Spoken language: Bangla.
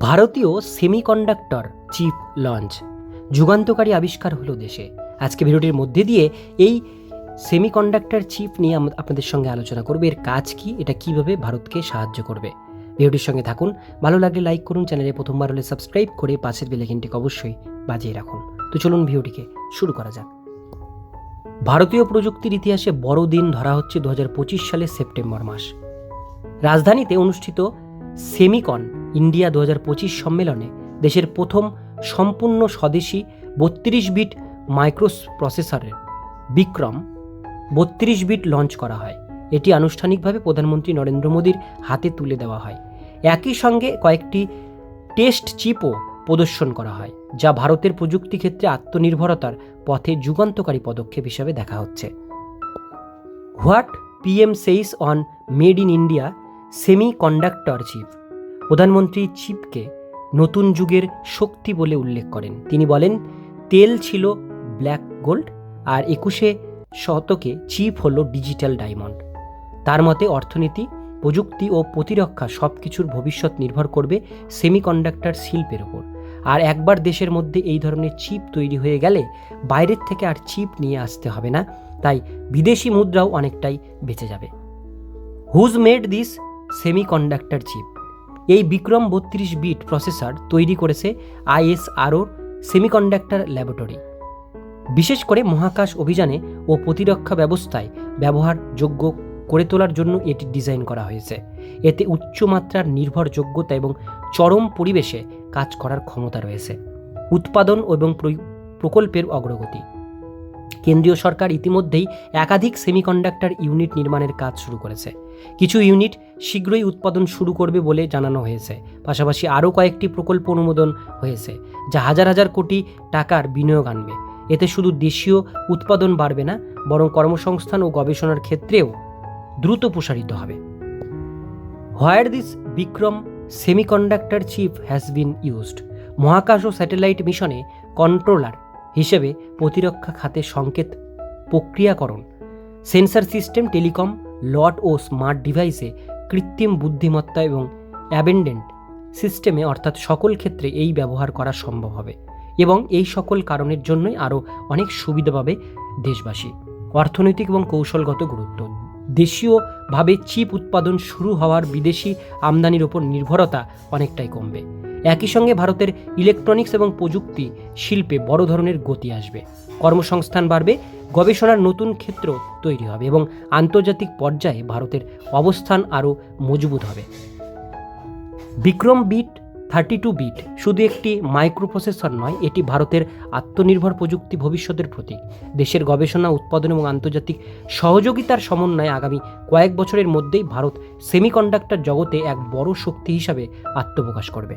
ভারতীয় সেমিকন্ডাক্টর চিপ লঞ্চ। যুগান্তকারী আবিষ্কার হলো দেশে। আজকে ভিডিওটির মধ্যে দিয়ে এই সেমিকন্ডাক্টর চিপ নিয়ে আপনাদের সঙ্গে আলোচনা করবে। এর কাজ কি? এটা কীভাবে ভারতকে সাহায্য করবে? ভিডিওটির সঙ্গে থাকুন। ভালো লাগলে লাইক করুন, চ্যানেলে প্রথমবার হলে সাবস্ক্রাইব করে পাশের বেলাইকিনটিকে অবশ্যই বাজিয়ে রাখুন। তো চলুন ভিডিওটিকে শুরু করা যাক। ভারতীয় প্রযুক্তির ইতিহাসে বড় দিন ধরা হচ্ছে দু হাজার পঁচিশ সালের সেপ্টেম্বর মাস। রাজধানীতে অনুষ্ঠিত সেমিকন ইন্ডিয়া দু হাজার পঁচিশ সম্মেলনে দেশের প্রথম সম্পূর্ণ স্বদেশী বত্রিশ বিট মাইক্রোস প্রসেসরের বিক্রম বত্রিশ বিট লঞ্চ করা হয়। এটি আনুষ্ঠানিকভাবে প্রধানমন্ত্রী নরেন্দ্র মোদীর হাতে তুলে দেওয়া হয়। একই সঙ্গে কয়েকটি টেস্ট চিপও প্রদর্শন করা হয়, যা ভারতের প্রযুক্তি ক্ষেত্রে আত্মনির্ভরতার পথে যুগান্তকারী পদক্ষেপ হিসাবে দেখা হচ্ছে। What PM says on made in India semiconductor chip প্রধানমন্ত্রী চিপকে নতুন যুগের শক্তি বলে উল্লেখ করেন। তিনি বলেন, তেল ছিল ব্ল্যাক গোল্ড আর একুশে শতকে চিপ হলো ডিজিটাল ডায়মন্ড। তার মতে অর্থনীতি, প্রযুক্তি ও প্রতিরক্ষা সব কিছুর ভবিষ্যৎ নির্ভর করবে সেমিকন্ডাক্টর শিল্পের ওপর। আর একবার দেশের মধ্যে এই ধরনের চিপ তৈরি হয়ে গেলে বাইরের থেকে আর চিপ নিয়ে আসতে হবে না, তাই বিদেশি মুদ্রাও অনেকটাই বেঁচে যাবে। Who's made this semiconductor chip এই বিক্রম বত্রিশ বিট প্রসেসর তৈরি করেছে আইএসআরওর সেমিকন্ডাক্টর ল্যাবরেটরি। বিশেষ করে মহাকাশ অভিযানে ও প্রতিরক্ষা ব্যবস্থায় ব্যবহারযোগ্য করে তোলার জন্য এটি ডিজাইন করা হয়েছে। এতে উচ্চমাত্রার নির্ভরযোগ্যতা এবং চরম পরিবেশে কাজ করার ক্ষমতা রয়েছে। উৎপাদন এবং প্রকল্পের অগ্রগতি। কেন্দ্রীয় সরকার ইতিমধ্যেই একাধিক সেমিকন্ডাক্টর ইউনিট নির্মাণের কাজ শুরু করেছে। কিছু ইউনিট শীঘ্রই উৎপাদন শুরু করবে বলে জানানো হয়েছে। পাশাপাশি আরও কয়েকটি প্রকল্প অনুমোদন হয়েছে, যা হাজার হাজার কোটি টাকার বিনিয়োগ আনবে। এতে শুধু দেশীয় উৎপাদন বাড়বে না, বরং কর্মসংস্থান ও গবেষণার ক্ষেত্রেও দ্রুত প্রসারিত হবে। Where this Vikram semiconductor chip has been used. মহাকাশ ও স্যাটেলাইট মিশনে কন্ট্রোলার হিসেবে প্রতিরক্ষা খাতে সংকেত প্রক্রিয়াকরণ, সেন্সার সিস্টেম টেলিকম লট ও স্মার্ট ডিভাইসে কৃত্রিম বুদ্ধিমত্তা এবং অ্যাবেন্ডেন্ট সিস্টেমে অর্থাৎ সকল ক্ষেত্রে এই ব্যবহার করা সম্ভব হবে এবং এই সকল কারণের জন্যই আরও অনেক সুবিধা পাবে দেশবাসী। অর্থনৈতিক এবং কৌশলগত গুরুত্ব, দেশীয়ভাবে চিপ উৎপাদন শুরু হওয়ার বিদেশি আমদানির ওপর নির্ভরতা অনেকটাই কমবে। একই সঙ্গে ভারতের ইলেকট্রনিক্স এবং প্রযুক্তি শিল্পে বড় ধরনের গতি আসবে। কর্মসংস্থান বাড়বে, গবেষণার নতুন ক্ষেত্র তৈরি হবে এবং আন্তর্জাতিক পর্যায়ে ভারতের অবস্থান আরও মজবুত হবে। Vikram bit thirty two bit শুধু একটি মাইক্রোপ্রসেসর নয়, এটি ভারতের আত্মনির্ভর প্রযুক্তি ভবিষ্যতের প্রতীক। দেশের গবেষণা, উৎপাদন এবং আন্তর্জাতিক সহযোগিতার সমন্বয়ে আগামী কয়েক বছরের মধ্যেই ভারত সেমিকন্ডাক্টর জগতে এক বড় শক্তি হিসাবে আত্মপ্রকাশ করবে।